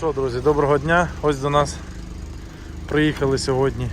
що, друзі, доброго дня. Ось до нас приїхали сьогодні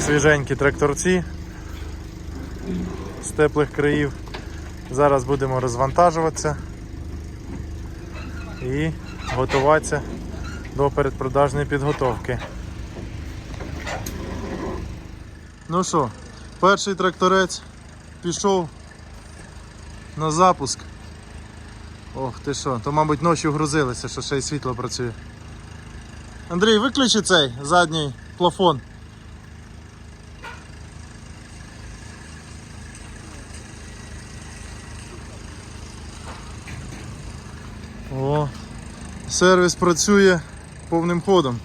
свіженькі тракторці з теплих країв. Зараз будемо розвантажуватися і готуватися до передпродажної підготовки. Ну що, перший тракторець пішов на запуск. Ох ти що, то мабуть ночі грузилися, що ще й світло працює. Андрій, виключи цей задній плафон. О, сервіс працює повним ходом.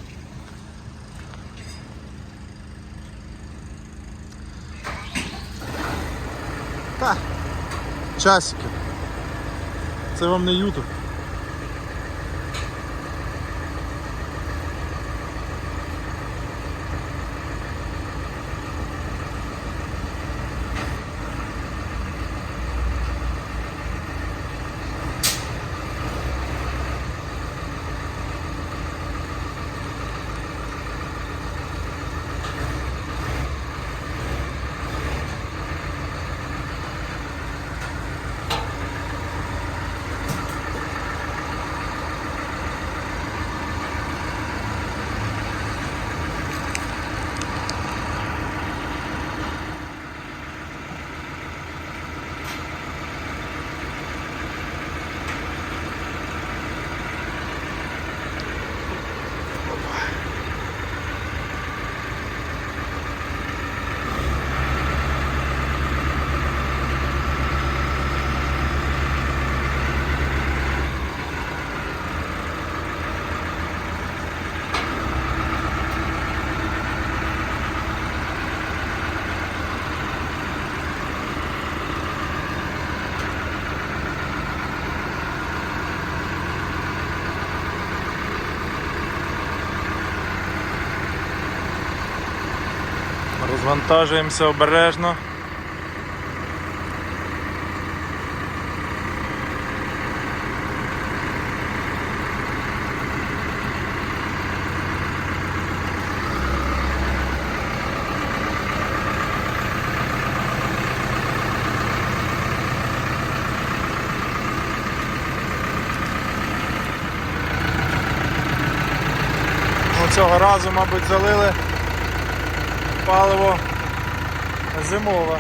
Та, часики. Це вам не Ютуб. Розвантажуємося обережно. Ну, Цього разу, мабуть, залили паливо зимове.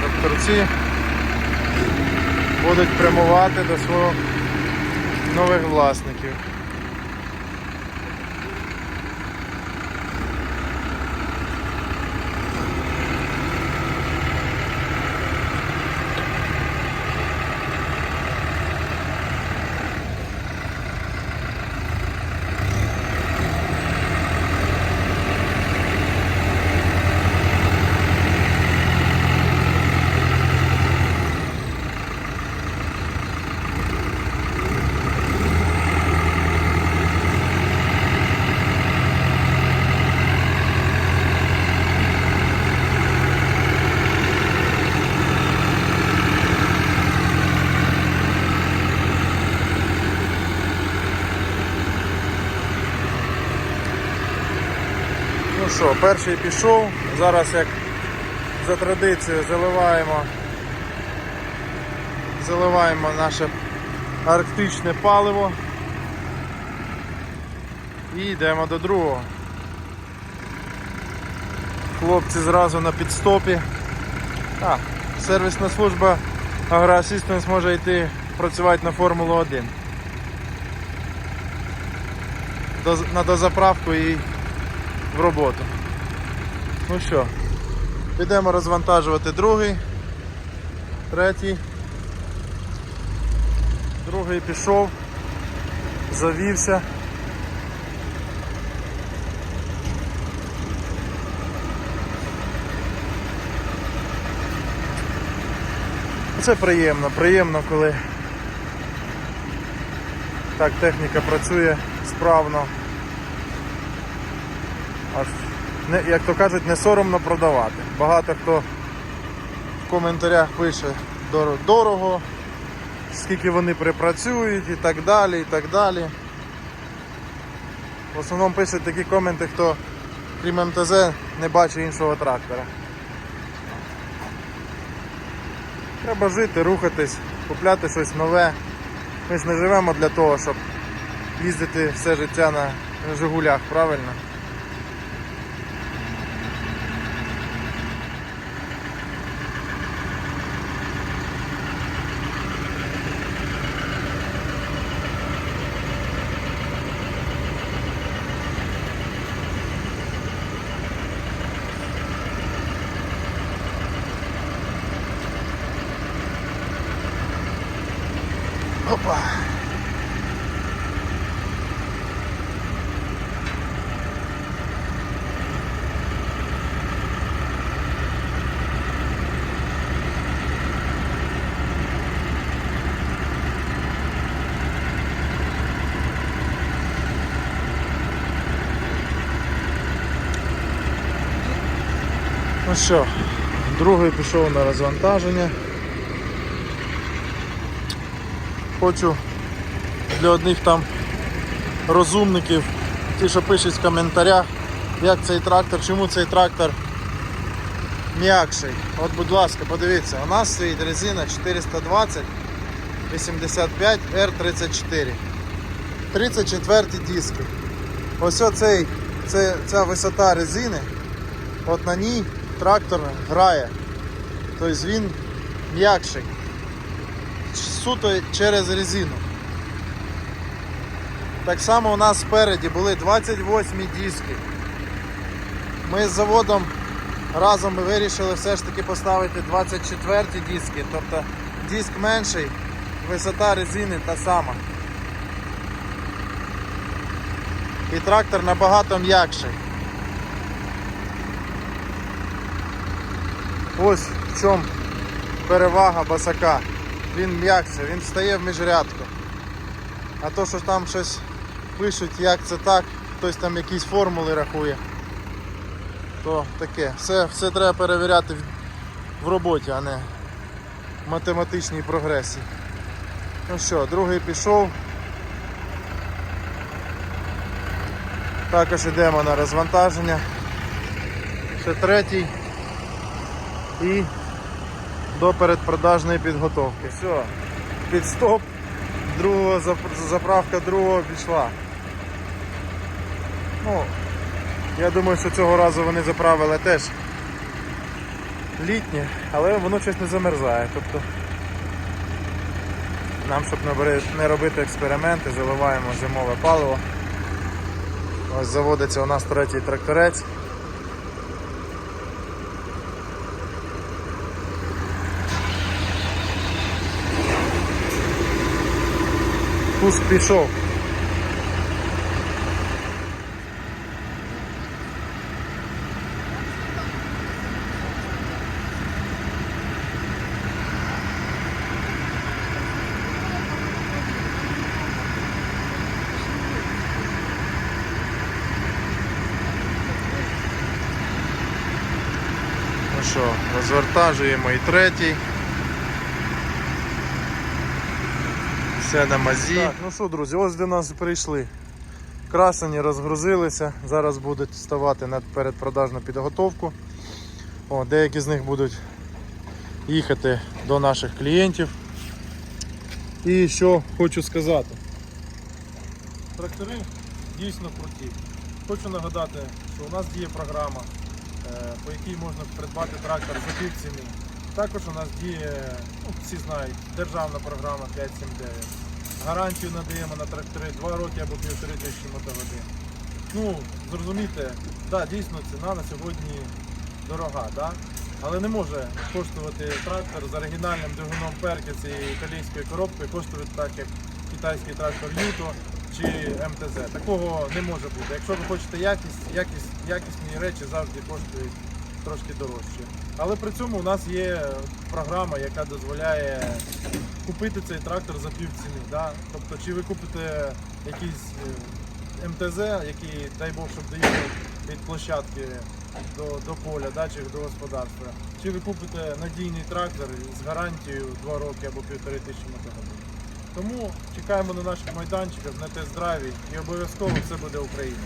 Тракторці будуть прямувати до свого нових власників. Що, перший пішов. Зараз як за традицією заливаємо, заливаємо наше арктичне паливо і йдемо до другого. Хлопці зразу на підстопі. А, сервісна служба Агроасістенс може йти працювати на Формулу 1. До, на дозаправку і в роботу. Ну що, підемо розвантажувати другий, третій. Другий пішов, завівся. Це приємно, приємно, коли так техніка працює справно. Аж, як то кажуть, не соромно продавати. Багато хто в коментарях пише дорого, скільки вони припрацюють і так далі, і так далі. В основному пишуть такі коменти, хто крім МТЗ не бачить іншого трактора. Треба жити, рухатись, купляти щось нове. Ми ж не живемо для того, щоб їздити все життя на Жигулях, правильно? Що, другий пішов на розвантаження. Хочу для одних там розумників, ті, що пишуть в коментарях, як цей трактор, чому цей трактор м'якший. От, будь ласка, подивіться, у нас стоїть резина 420 85 R34. 34 диски. Ось оцей, це, ця висота резини, от на ній трактор грає. Тобто він м'якший суто через резину. Так само у нас спереді були 28 диски. Ми з заводом разом вирішили все ж таки поставити 24 диски, тобто диск менший, висота резини та сама. І трактор набагато м'якший. Ось в чому перевага басака він м'якше, він встає в міжрядку. А то, що там щось пишуть, як це так, хтось там якісь формули рахує, то таке. Все, все треба перевіряти в, в роботі, а не в математичній прогресії. Ну що, другий пішов. Також йдемо на розвантаження. Ще третій. І до передпродажної підготовки. Все, підстоп, другого зап- заправка другого пішла. Ну, я думаю, що цього разу вони заправили теж літнє, але воно щось не замерзає. Тобто нам, щоб не робити експерименти, заливаємо зимове паливо. Ось заводиться у нас третій тракторець. Пуск пішов. Ну що, розвертажуємо і третій. Все на мазі. Так, ну що, друзі, ось до нас прийшли красені, розгрузилися. Зараз будуть ставати на передпродажну підготовку. О, деякі з них будуть їхати до наших клієнтів. І що хочу сказати. Трактори дійсно круті. Хочу нагадати, що у нас діє програма, е, по якій можна придбати трактор за півціни. Також у нас діє, ну, всі знають, державна програма 579. Гарантію надаємо на трактори 2 роки або півтори тисячі мотогодин. Ну, зрозумійте, да, дійсно ціна на сьогодні дорога, да? але не може коштувати трактор з оригінальним двигуном Перкіс і італійською коробкою, коштувати так, як китайський трактор Юто чи МТЗ. Такого не може бути. Якщо ви хочете якість, якість, якісні речі завжди коштують трошки дорожче. Але при цьому у нас є програма, яка дозволяє купити цей трактор за пів ціни. Да? Тобто, чи ви купите якийсь е, МТЗ, який, дай Бог, щоб доїхав від площадки до, до поля да, чи до господарства, чи ви купите надійний трактор з гарантією 2 роки або півтори тисячі мотогодин. Тому чекаємо на наших майданчиках на тест-драйві і обов'язково все буде Україна.